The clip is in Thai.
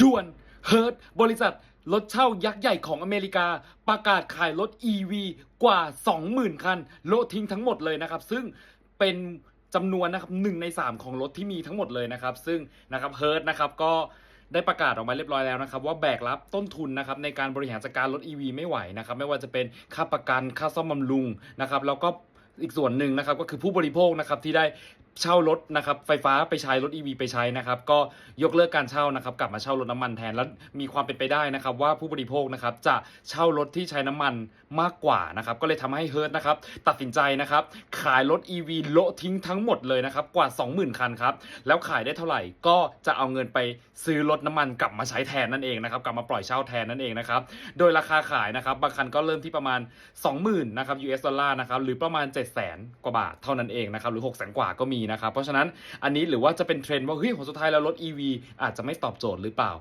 ด่วนเฮิร์ตบริษัทรถเช่ายักษ์ใหญ่ของอเมริกา ประกาศขายรถ EV กว่า 20,000 คันโละทิ้งทั้งหมดเลยนะครับ ซึ่งเป็นจำนวนนะครับหนึ่งใน 3 ของรถที่มีทั้งหมดเลยนะครับ ซึ่งนะครับเฮิร์ตนะครับก็ได้ประกาศออกมาเรียบร้อยแล้วนะครับ ว่าแบกรับต้นทุนนะครับในการบริหารจัดการรถ EV ไม่ไหวนะครับไม่ว่าจะเป็นค่าประกันค่าซ่อมบำรุงนะครับแล้วก็อีกส่วนหนึ่งนะครับก็คือผู้บริโภคนะครับที่ได้ เช่ารถนะครับไฟฟ้าไปใช้รถ EV ไปใช้นะครับก็ยกเลิกการเช่านะครับกลับมาเช่ารถน้ำมันแทนแล้วมีความเป็นไปได้นะครับว่าผู้บริโภคนะครับจะเช่ารถที่ใช้น้ำมันมากกว่านะครับก็เลยทำให้เฮิร์ตนะครับตัดสินใจนะครับขายรถ EV โละทิ้งทั้งหมดเลยนะครับกว่า 20,000 คันครับแล้วขายได้เท่าไหร่ก็จะเอาเงินไปซื้อรถน้ำมันกลับมาใช้แทนนั่นเองนะครับกลับมาปล่อยเช่าแทนนั่นเองนะครับโดยราคาขายนะครับบางคันก็เริ่มที่ประมาณ 20,000นะครับ US ดอลลาร์นะครับหรือประมาณ 700,000กว่าบาทเท่านั้นเองนะครับหรือ 600,000กว่าก็มีนะครับ เพราะฉะนั้นอันนี้หรือว่าจะเป็นเทรนด์ว่าเฮ้ยผลสุดท้ายแล้วรถ EV อาจจะไม่ตอบโจทย์หรือเปล่า